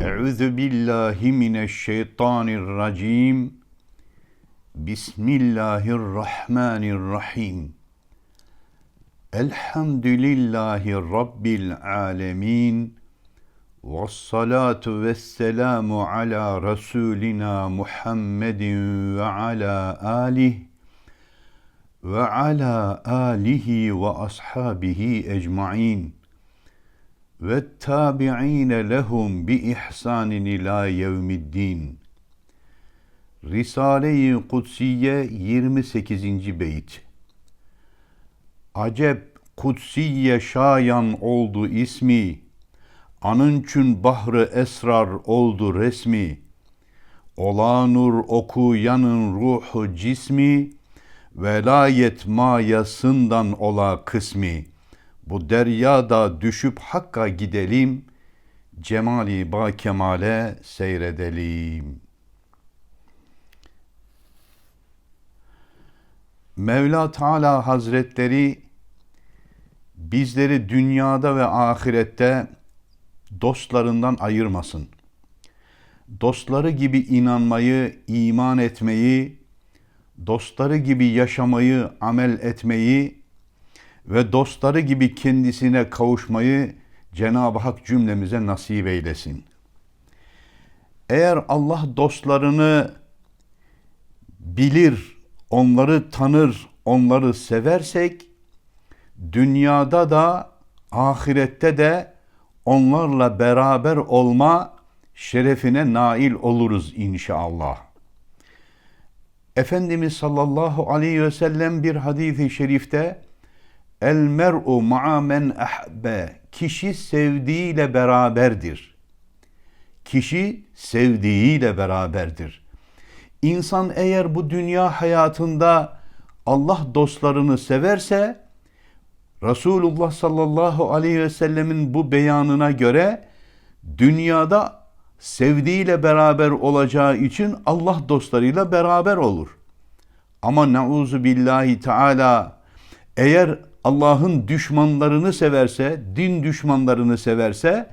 Euzu billahi mineşşeytanirracim. Bismillahirrahmanirrahim. Elhamdülillahi Rabbil alemin. Vessalatu vesselamu ala Resulina Muhammedin ve ala alih ve ala alihi ve ashabihi ecmain ve tabi'ine lehum bi ihsanin ila yevmiddin. Risale-i Kutsiye 28. beyt. Acep kutsiye şayan oldu ismi, anınçün bahrı esrar oldu resmi, ola nur okuyanın ruhu cismi, velayet mayasından ola kısmi.'' Bu deryada düşüp Hakk'a gidelim, cemali ba kemale seyredelim. Mevla Teala Hazretleri bizleri dünyada ve ahirette dostlarından ayırmasın. Dostları gibi inanmayı, iman etmeyi, dostları gibi yaşamayı, amel etmeyi ve dostları gibi kendisine kavuşmayı Cenab-ı Hak cümlemize nasip eylesin. Eğer Allah dostlarını bilir, onları tanır, onları seversek dünyada da ahirette de onlarla beraber olma şerefine nail oluruz inşallah. Efendimiz sallallahu aleyhi ve sellem bir hadisi şerifte El mer'u ma'a men ahbe. Kişi sevdiğiyle beraberdir. Kişi sevdiğiyle beraberdir. İnsan eğer bu dünya hayatında Allah dostlarını severse Resulullah sallallahu aleyhi ve sellemin bu beyanına göre dünyada sevdiğiyle beraber olacağı için Allah dostlarıyla beraber olur. Ama nauzu billahi teala eğer Allah'ın düşmanlarını severse, din düşmanlarını severse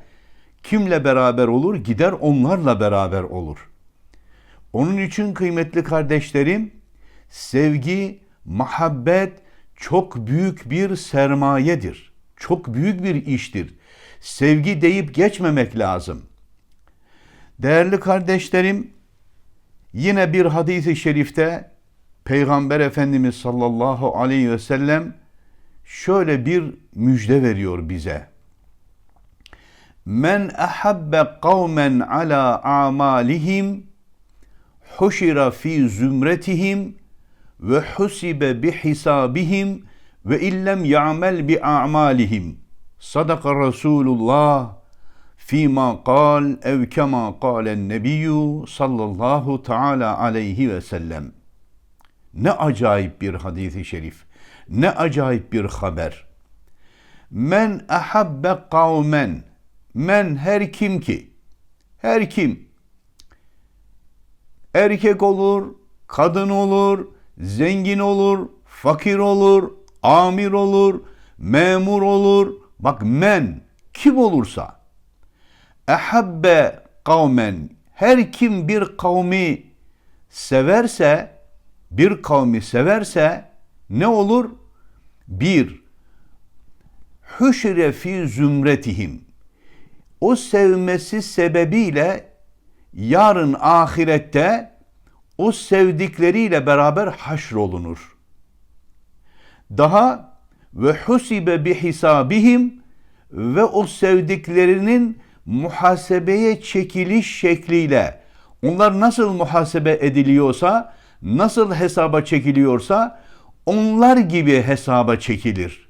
kimle beraber olur? Gider onlarla beraber olur. Onun için kıymetli kardeşlerim, sevgi, muhabbet çok büyük bir sermayedir. Çok büyük bir iştir. Sevgi deyip geçmemek lazım. Değerli kardeşlerim, yine bir hadisi şerifte Peygamber Efendimiz sallallahu aleyhi ve sellem şöyle bir müjde veriyor bize. Men ahabbe kavmen ala amalihim huşira fi zümretihim ve husibe bi hisabihim ve illem ya'mel bi a'malihim. Sadaka Resulullah fîmâ kal ev kemâ kâlen nebiyyü sallallahu teala aleyhi ve sellem. Ne acayip bir hadisi şerif. Ne acayip bir haber. Men ahabbe kavmen. Men her kim ki. Her kim. Erkek olur, kadın olur, zengin olur, fakir olur, amir olur, memur olur. Bak men kim olursa. Ahabbe kavmen. Her kim bir kavmi severse, bir kavmi severse ne olur? Bir, hüşre fi zümretihim. O sevmesi sebebiyle yarın ahirette o sevdikleriyle beraber haşrolunur. Daha ve husibe bi hisabihim ve o sevdiklerinin muhasebeye çekiliş şekliyle onlar nasıl muhasebe ediliyorsa, nasıl hesaba çekiliyorsa onlar gibi hesaba çekilir.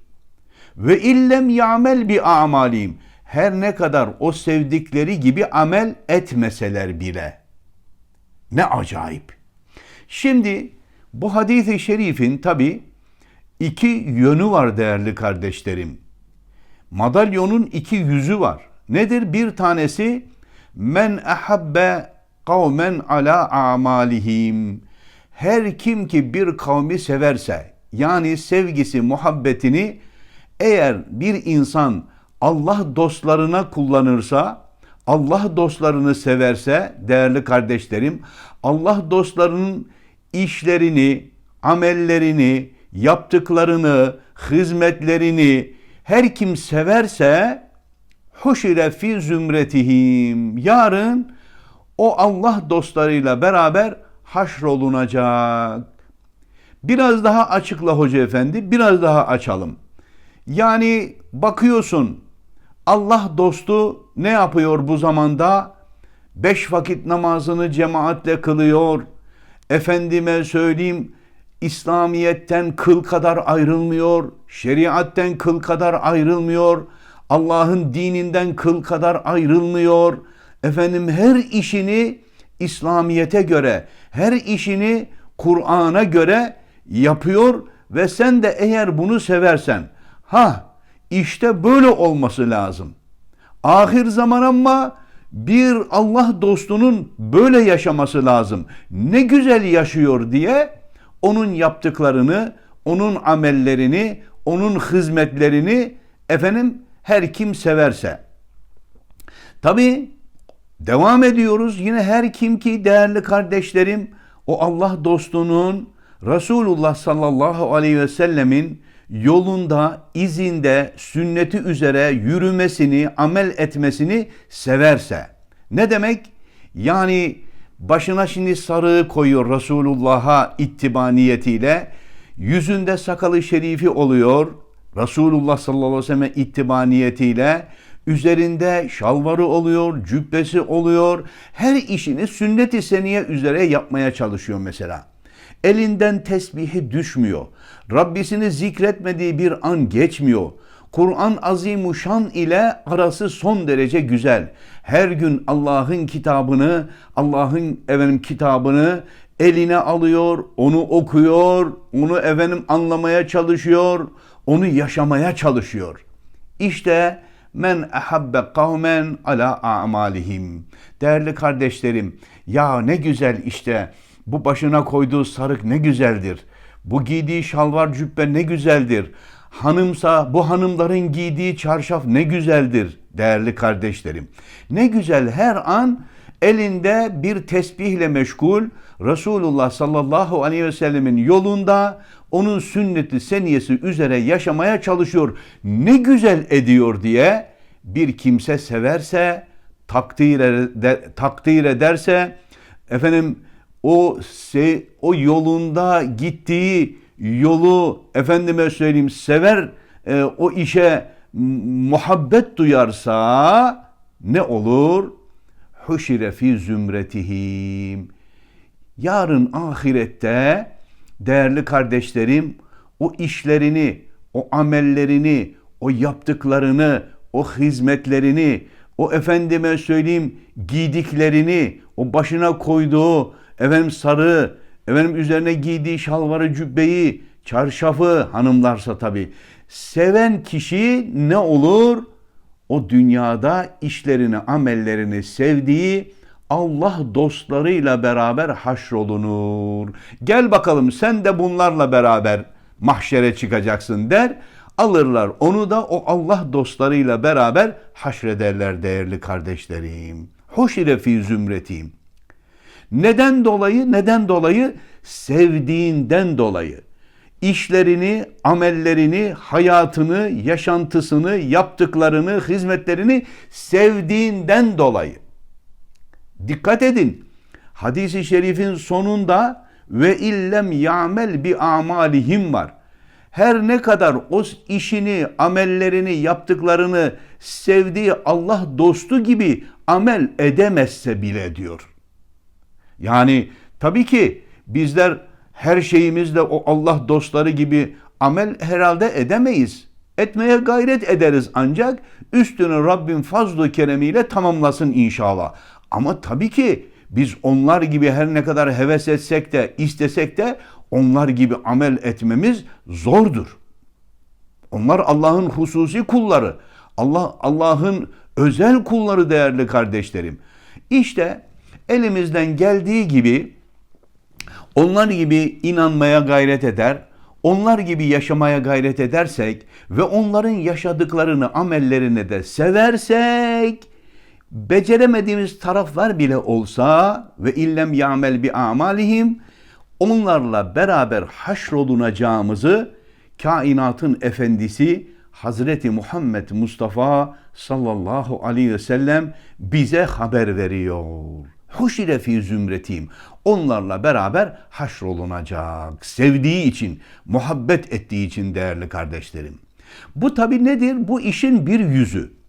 Ve illem yamel bi amalim her ne kadar o sevdikleri gibi amel etmeseler bile. Ne acayip. Şimdi bu hadis-i şerifin tabi iki yönü var değerli kardeşlerim. Madalyonun iki yüzü var. Nedir? Bir tanesi men ahabbe kavmen ala amalihim her kim ki bir kavmi severse yani sevgisi, muhabbetini eğer bir insan Allah dostlarına kullanırsa, Allah dostlarını severse değerli kardeşlerim Allah dostlarının işlerini, amellerini, yaptıklarını, hizmetlerini her kim severse huşire fi zümretihim. Yarın o Allah dostlarıyla beraber haşrolunacak. Biraz daha açıkla hoca efendi, biraz daha açalım. Yani bakıyorsun Allah dostu ne yapıyor bu zamanda? Beş vakit namazını cemaatle kılıyor. Efendime söyleyeyim İslamiyet'ten kıl kadar ayrılmıyor. Şeriatten kıl kadar ayrılmıyor. Allah'ın dininden kıl kadar ayrılmıyor. Efendim her işini İslamiyet'e göre, her işini Kur'an'a göre yapıyor ve sen de eğer bunu seversen, ha işte böyle olması lazım. Ahir zaman ama bir Allah dostunun böyle yaşaması lazım. Ne güzel yaşıyor diye onun yaptıklarını, onun amellerini, onun hizmetlerini efendim her kim severse. Tabi devam ediyoruz. Yine her kim ki değerli kardeşlerim o Allah dostunun Resulullah sallallahu aleyhi ve sellemin yolunda, izinde, sünneti üzere yürümesini, amel etmesini severse. Ne demek? Yani başına şimdi sarığı koyuyor Resulullah'a ittiba niyetiyle. Yüzünde sakalı şerifi oluyor. Resulullah sallallahu aleyhi ve sellem ittiba niyetiyle. Üzerinde şalvarı oluyor, cübbesi oluyor. Her işini sünnet-i seniye üzere yapmaya çalışıyor mesela. Elinden tesbihi düşmüyor. Rabbisini zikretmediği bir an geçmiyor. Kur'an azimuşan ile arası son derece güzel. Her gün Allah'ın kitabını, Allah'ın efendim kitabını eline alıyor, onu okuyor, onu efendim anlamaya çalışıyor, onu yaşamaya çalışıyor. İşte men ehabbe kavmen ala a'malihim. Değerli kardeşlerim, ya ne güzel işte bu başına koyduğu sarık ne güzeldir. Bu giydiği şalvar cübbe ne güzeldir. Hanımsa bu hanımların giydiği çarşaf ne güzeldir değerli kardeşlerim. Ne güzel her an elinde bir tesbihle meşgul Resulullah sallallahu aleyhi ve sellemin yolunda onun sünneti seniyesi üzere yaşamaya çalışıyor. Ne güzel ediyor diye bir kimse severse takdir, eder, takdir ederse efendim o se, o yolunda gittiği yolu efendime söyleyeyim sever e, o işe muhabbet duyarsa ne olur? Huşire fi zümretihim. Yarın ahirette değerli kardeşlerim o işlerini, o amellerini, o yaptıklarını, o hizmetlerini, o efendime söyleyeyim giydiklerini, o başına koyduğu efendim sarı, efendim üzerine giydiği şalvarı, cübbeyi, çarşafı hanımlarsa tabi. Seven kişi ne olur? O dünyada işlerini, amellerini sevdiği Allah dostlarıyla beraber haşrolunur. Gel bakalım sen de bunlarla beraber mahşere çıkacaksın der. Alırlar onu da o Allah dostlarıyla beraber haşrederler değerli kardeşlerim. Hoşire fi zümretim. Neden dolayı? Neden dolayı? Sevdiğinden dolayı. İşlerini, amellerini, hayatını, yaşantısını, yaptıklarını, hizmetlerini sevdiğinden dolayı. Dikkat edin. Hadis-i şerifin sonunda ve illem ya'mel bi amalihim var. Her ne kadar o işini, amellerini, yaptıklarını sevdiği Allah dostu gibi amel edemezse bile diyor. Yani tabii ki bizler her şeyimizle o Allah dostları gibi amel herhalde edemeyiz. Etmeye gayret ederiz ancak üstünü Rabbin fazlu keremiyle tamamlasın inşallah. Ama tabii ki biz onlar gibi her ne kadar heves etsek de istesek de onlar gibi amel etmemiz zordur. Onlar Allah'ın hususi kulları. Allah Allah'ın özel kulları değerli kardeşlerim. İşte elimizden geldiği gibi onlar gibi inanmaya gayret eder, onlar gibi yaşamaya gayret edersek ve onların yaşadıklarını, amellerini de seversek beceremediğimiz taraflar bile olsa ve illem ya'mel bi amalihim onlarla beraber haşrolunacağımızı kainatın efendisi Hazreti Muhammed Mustafa sallallahu aleyhi ve sellem bize haber veriyor. Huşire fi zümretim. Onlarla beraber haşrolunacak. Sevdiği için, muhabbet ettiği için değerli kardeşlerim. Bu tabi nedir? Bu işin bir yüzü.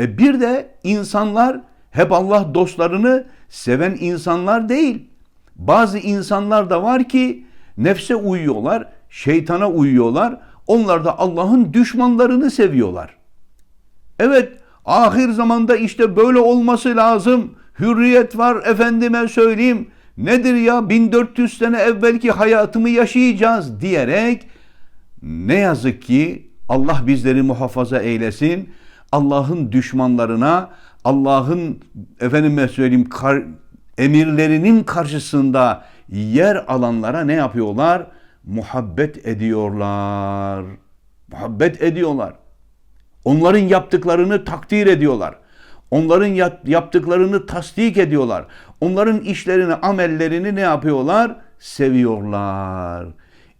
E bir de insanlar hep Allah dostlarını seven insanlar değil. Bazı insanlar da var ki nefse uyuyorlar, şeytana uyuyorlar. Onlar da Allah'ın düşmanlarını seviyorlar. Evet, ahir zamanda işte böyle olması lazım. Hürriyet var efendime söyleyeyim. Nedir ya 1400 sene evvelki hayatımı yaşayacağız diyerek ne yazık ki Allah bizleri muhafaza eylesin. Allah'ın düşmanlarına, Allah'ın efendime söyleyeyim kar, emirlerinin karşısında yer alanlara ne yapıyorlar? Muhabbet ediyorlar. Muhabbet ediyorlar. Onların yaptıklarını takdir ediyorlar. Onların yaptıklarını tasdik ediyorlar. Onların işlerini, amellerini ne yapıyorlar? Seviyorlar.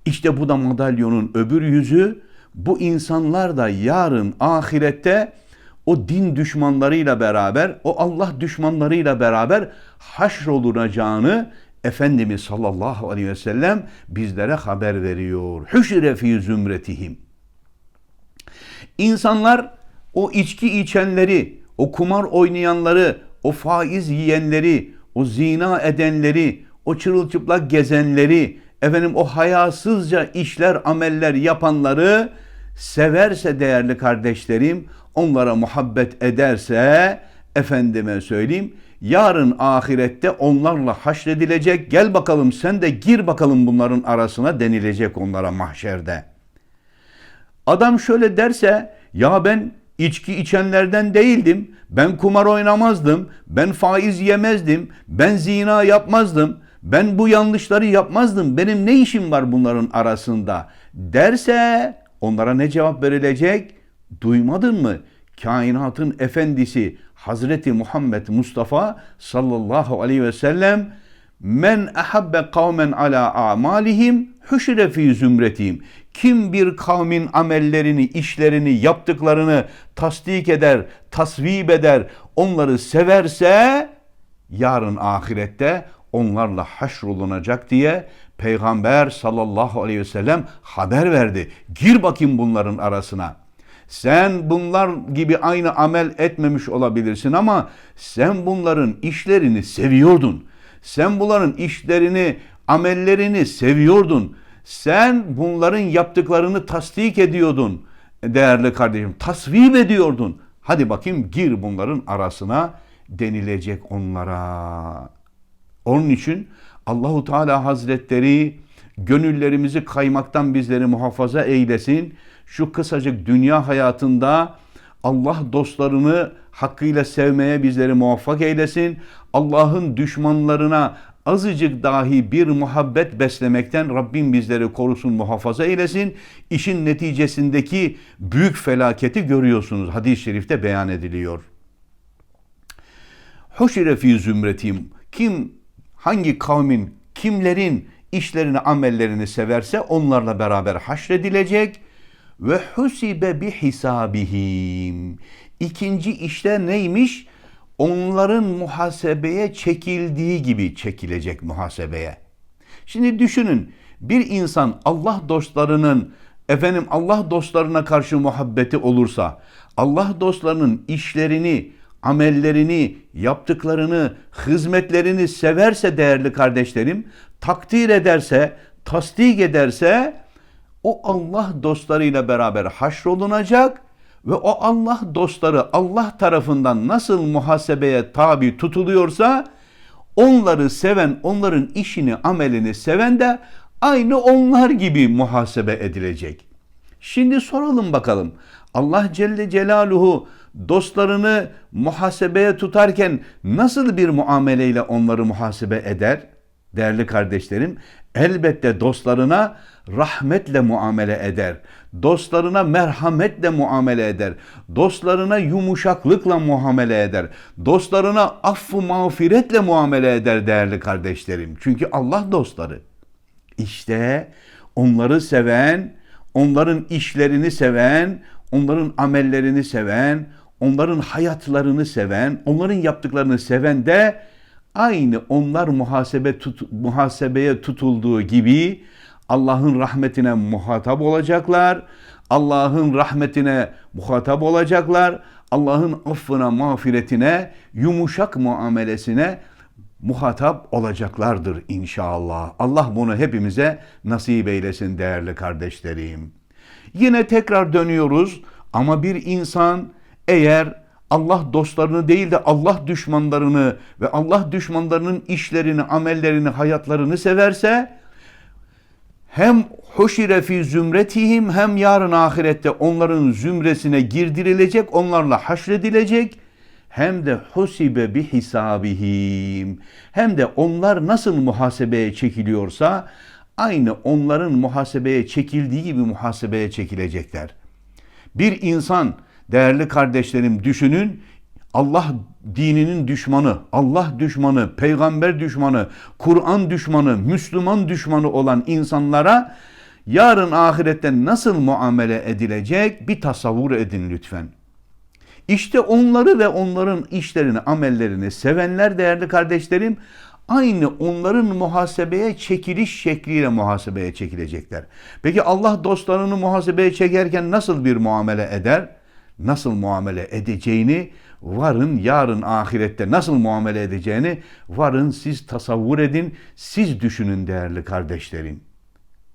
İşte bu da madalyonun öbür yüzü. Bu insanlar da yarın ahirette o din düşmanlarıyla beraber, o Allah düşmanlarıyla beraber haşrolunacağını Efendimiz sallallahu aleyhi ve sellem bizlere haber veriyor. Hüşre fi zümretihim. İnsanlar o içki içenleri, o kumar oynayanları, o faiz yiyenleri, o zina edenleri, o çırılçıplak gezenleri, efendim o hayasızca işler, ameller yapanları severse değerli kardeşlerim, onlara muhabbet ederse, efendime söyleyeyim, yarın ahirette onlarla haşredilecek, gel bakalım sen de gir bakalım bunların arasına denilecek onlara mahşerde. Adam şöyle derse, ya ben içki içenlerden değildim, ben kumar oynamazdım, ben faiz yemezdim, ben zina yapmazdım, ben bu yanlışları yapmazdım, benim ne işim var bunların arasında derse onlara ne cevap verilecek? Duymadın mı? Kainatın efendisi Hazreti Muhammed Mustafa sallallahu aleyhi ve sellem men ahabbe kavmen ala amalihim hüşre fi zümretihim. Kim bir kavmin amellerini, işlerini, yaptıklarını tasdik eder, tasvip eder, onları severse yarın ahirette onlarla haşrolunacak diye Peygamber sallallahu aleyhi ve sellem haber verdi. Gir bakayım bunların arasına. Sen bunlar gibi aynı amel etmemiş olabilirsin ama sen bunların işlerini seviyordun. Sen bunların işlerini, amellerini seviyordun. Sen bunların yaptıklarını tasdik ediyordun değerli kardeşim. Tasvip ediyordun. Hadi bakayım gir bunların arasına denilecek onlara. Onun için Allahu Teala Hazretleri gönüllerimizi kaymaktan bizleri muhafaza eylesin. Şu kısacık dünya hayatında Allah dostlarını hakkıyla sevmeye bizleri muvaffak eylesin. Allah'ın düşmanlarına azıcık dahi bir muhabbet beslemekten Rabbim bizleri korusun, muhafaza eylesin. İşin neticesindeki büyük felaketi görüyorsunuz. Hadis-i şerifte beyan ediliyor. Huşire fi zümretim. Kim hangi kavmin, kimlerin işlerini, amellerini severse onlarla beraber haşredilecek ve husibe bi hisabihim. İkinci işte neymiş? Onların muhasebeye çekildiği gibi çekilecek muhasebeye. Şimdi düşünün bir insan Allah dostlarının efendim Allah dostlarına karşı muhabbeti olursa Allah dostlarının işlerini, amellerini, yaptıklarını, hizmetlerini severse değerli kardeşlerim, takdir ederse, tasdik ederse o Allah dostlarıyla beraber haşrolunacak ve o Allah dostları Allah tarafından nasıl muhasebeye tabi tutuluyorsa onları seven, onların işini, amelini seven de aynı onlar gibi muhasebe edilecek. Şimdi soralım bakalım. Allah Celle Celaluhu dostlarını muhasebeye tutarken nasıl bir muameleyle onları muhasebe eder? Değerli kardeşlerim, elbette dostlarına rahmetle muamele eder. Dostlarına merhametle muamele eder. Dostlarına yumuşaklıkla muamele eder. Dostlarına affı mağfiretle muamele eder değerli kardeşlerim. Çünkü Allah dostları. İşte onları seven, onların işlerini seven, onların amellerini seven, onların hayatlarını seven, onların yaptıklarını seven de aynı onlar muhasebe tut, muhasebeye tutulduğu gibi Allah'ın rahmetine muhatap olacaklar. Allah'ın rahmetine muhatap olacaklar. Allah'ın affına, mağfiretine, yumuşak muamelesine muhatap olacaklardır inşallah. Allah bunu hepimize nasip eylesin değerli kardeşlerim. Yine tekrar dönüyoruz ama bir insan eğer Allah dostlarını değil de Allah düşmanlarını ve Allah düşmanlarının işlerini, amellerini, hayatlarını severse hem hoşire fi zümretihim hem yarın ahirette onların zümresine girdirilecek, onlarla haşredilecek hem de husibe bi hisabihim hem de onlar nasıl muhasebeye çekiliyorsa aynı onların muhasebeye çekildiği gibi muhasebeye çekilecekler. Bir insan değerli kardeşlerim düşünün Allah dininin düşmanı, Allah düşmanı, peygamber düşmanı, Kur'an düşmanı, Müslüman düşmanı olan insanlara yarın ahirette nasıl muamele edilecek bir tasavvur edin lütfen. İşte onları ve onların işlerini, amellerini sevenler değerli kardeşlerim aynı onların muhasebeye çekiliş şekliyle muhasebeye çekilecekler. Peki Allah dostlarını muhasebeye çekerken nasıl bir muamele eder? Nasıl muamele edeceğini varın yarın ahirette nasıl muamele edeceğini varın siz tasavvur edin, siz düşünün değerli kardeşlerim.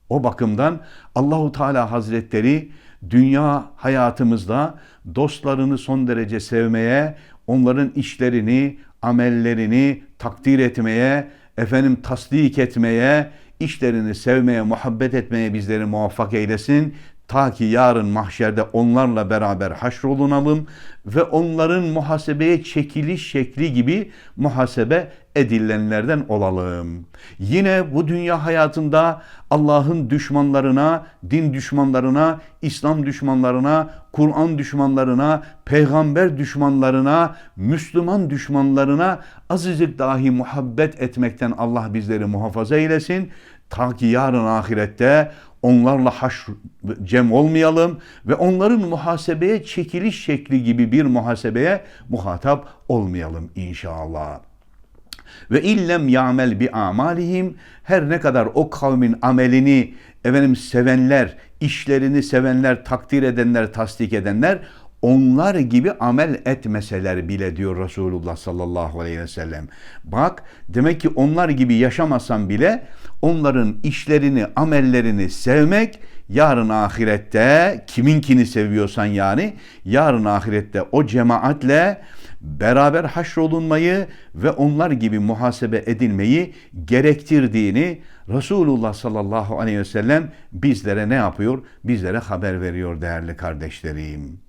O bakımdan Allahu Teala Hazretleri dünya hayatımızda dostlarını son derece sevmeye, onların işlerini, amellerini takdir etmeye, efendim tasdik etmeye, işlerini sevmeye, muhabbet etmeye bizleri muvaffak eylesin. Ta ki yarın mahşerde onlarla beraber haşrolunalım ve onların muhasebeye çekiliş şekli gibi muhasebe edilenlerden olalım. Yine bu dünya hayatında Allah'ın düşmanlarına, din düşmanlarına, İslam düşmanlarına, Kur'an düşmanlarına, peygamber düşmanlarına, Müslüman düşmanlarına azıcık dahi muhabbet etmekten Allah bizleri muhafaza eylesin. Ta ki yarın ahirette onlarla haş cem olmayalım ve onların muhasebeye çekiliş şekli gibi bir muhasebeye muhatap olmayalım inşallah. Ve illem ya'mel bi amalihim her ne kadar o kavmin amelini efendim sevenler, işlerini sevenler, takdir edenler, tasdik edenler onlar gibi amel etmeseler bile diyor Resulullah sallallahu aleyhi ve sellem. Bak demek ki onlar gibi yaşamasan bile onların işlerini, amellerini sevmek yarın ahirette kiminkini seviyorsan yani yarın ahirette o cemaatle beraber haşrolunmayı ve onlar gibi muhasebe edilmeyi gerektirdiğini Resulullah sallallahu aleyhi ve sellem bizlere ne yapıyor? Bizlere haber veriyor değerli kardeşlerim.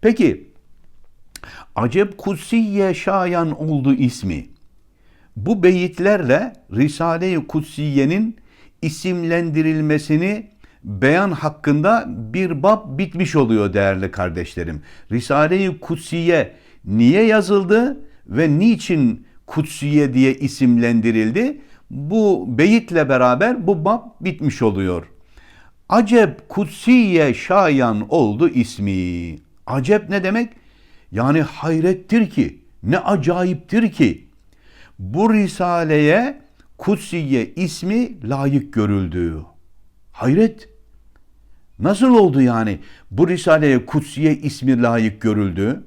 Peki Acep Kutsiye şayan oldu ismi. Bu beyitlerle Risale-i Kutsiye'nin isimlendirilmesini beyan hakkında bir bab bitmiş oluyor değerli kardeşlerim. Risale-i Kutsiye niye yazıldı ve niçin Kutsiye diye isimlendirildi? Bu beyitle beraber bu bab bitmiş oluyor. Acep Kutsiye şayan oldu ismi. Acep ne demek? Yani hayrettir ki, ne acayiptir ki bu risaleye Kutsiye ismi layık görüldü. Hayret. Nasıl oldu yani bu risaleye Kutsiye ismi layık görüldü?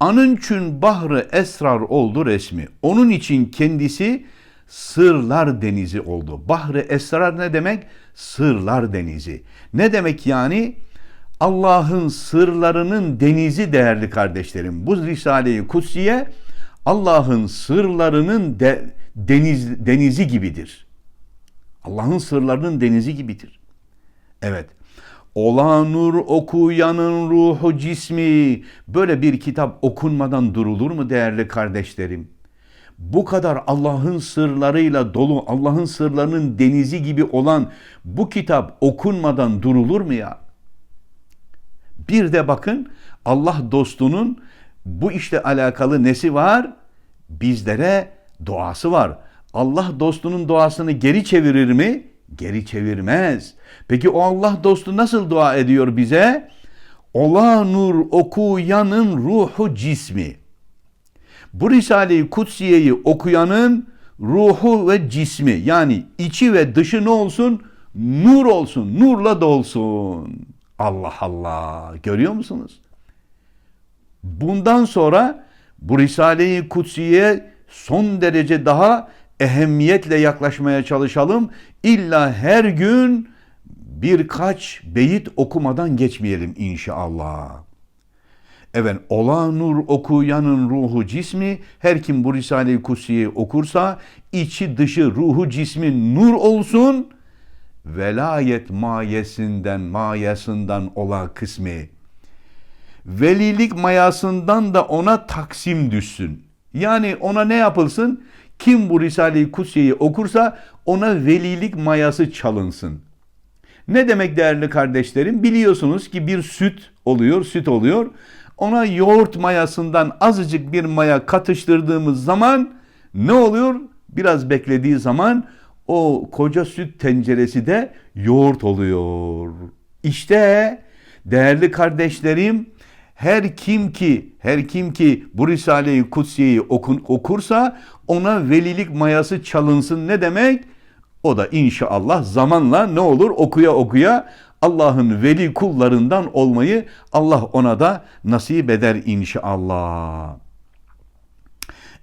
Anın için bahrı esrar oldu resmi. Onun için kendisi sırlar denizi oldu. Bahrı esrar ne demek? Sırlar denizi. Ne demek yani? Allah'ın sırlarının denizi değerli kardeşlerim. Bu Risale-i Kutsiye Allah'ın sırlarının de, deniz, denizi gibidir. Allah'ın sırlarının denizi gibidir. Evet. Ola nur okuyanın ruhu cismi. Böyle bir kitap okunmadan durulur mu değerli kardeşlerim? bu kadar Allah'ın sırlarıyla dolu, Allah'ın sırlarının denizi gibi olan bu kitap okunmadan durulur mu ya? Bir de bakın Allah dostunun bu işle alakalı nesi var? Bizlere duası var. Allah dostunun duasını geri çevirir mi? Geri çevirmez. Peki o Allah dostu nasıl dua ediyor bize? Ola nur okuyanın ruhu cismi. Bu Risale-i Kutsiye'yi okuyanın ruhu ve cismi yani içi ve dışı ne olsun? Nur olsun, nurla dolsun. Allah Allah. Görüyor musunuz? Bundan sonra bu Risale-i Kutsiye son derece daha ehemmiyetle yaklaşmaya çalışalım. İlla her gün birkaç beyit okumadan geçmeyelim inşallah. Evet, ola nur okuyanın ruhu cismi, her kim bu Risale-i Kutsi'yi okursa, içi dışı ruhu cismi nur olsun, velayet mayesinden, mayasından ola kısmi, velilik mayasından da ona taksim düşsün. Yani ona ne yapılsın? Kim bu Risale-i Kutsi'yi okursa ona velilik mayası çalınsın. Ne demek değerli kardeşlerim? Biliyorsunuz ki bir süt oluyor, süt oluyor. Ona yoğurt mayasından azıcık bir maya katıştırdığımız zaman ne oluyor? Biraz beklediği zaman o koca süt tenceresi de yoğurt oluyor. İşte değerli kardeşlerim her kim ki her kim ki bu Risale-i Kutsiye'yi okun, okursa ona velilik mayası çalınsın ne demek? O da inşallah zamanla ne olur okuya okuya Allah'ın veli kullarından olmayı Allah ona da nasip eder inşallah.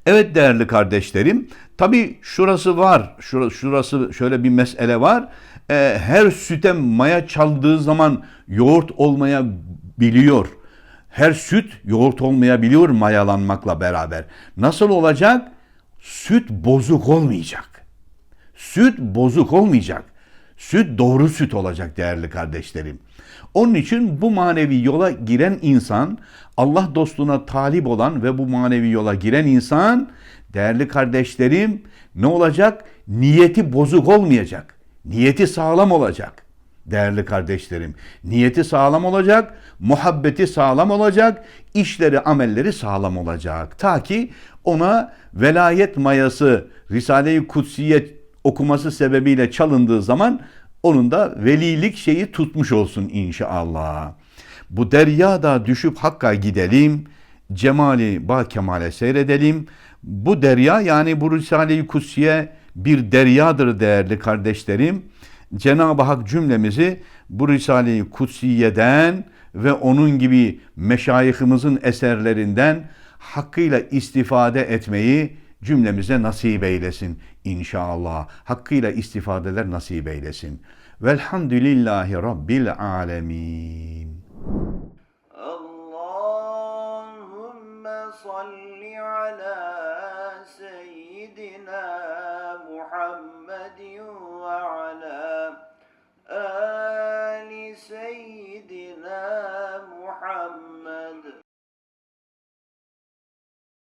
Evet değerli kardeşlerim, tabi şurası var, şurası, şöyle bir mesele var. Ee, her süte maya çaldığı zaman yoğurt olmaya biliyor. Her süt yoğurt olmayabiliyor mayalanmakla beraber. Nasıl olacak? Süt bozuk olmayacak. Süt bozuk olmayacak. Süt doğru süt olacak değerli kardeşlerim. Onun için bu manevi yola giren insan, Allah dostuna talip olan ve bu manevi yola giren insan, değerli kardeşlerim ne olacak? Niyeti bozuk olmayacak. Niyeti sağlam olacak. Değerli kardeşlerim, niyeti sağlam olacak, muhabbeti sağlam olacak, işleri, amelleri sağlam olacak. Ta ki ona velayet mayası, Risale-i Kutsiye okuması sebebiyle çalındığı zaman onun da velilik şeyi tutmuş olsun inşallah. Bu deryada düşüp Hakk'a gidelim, cemali ba kemale seyredelim. Bu derya yani bu Risale-i Kutsiye bir deryadır değerli kardeşlerim. Cenab-ı Hak cümlemizi bu Risale-i Kutsiye'den ve onun gibi meşayihimizin eserlerinden hakkıyla istifade etmeyi cümlemize nasip eylesin inşallah hakkıyla istifadeler nasip eylesin. Velhamdülillahi Rabbil alemin. Allahümme salli ala seyyidina Muhammedin ve ala ali seyyidina Muhammed.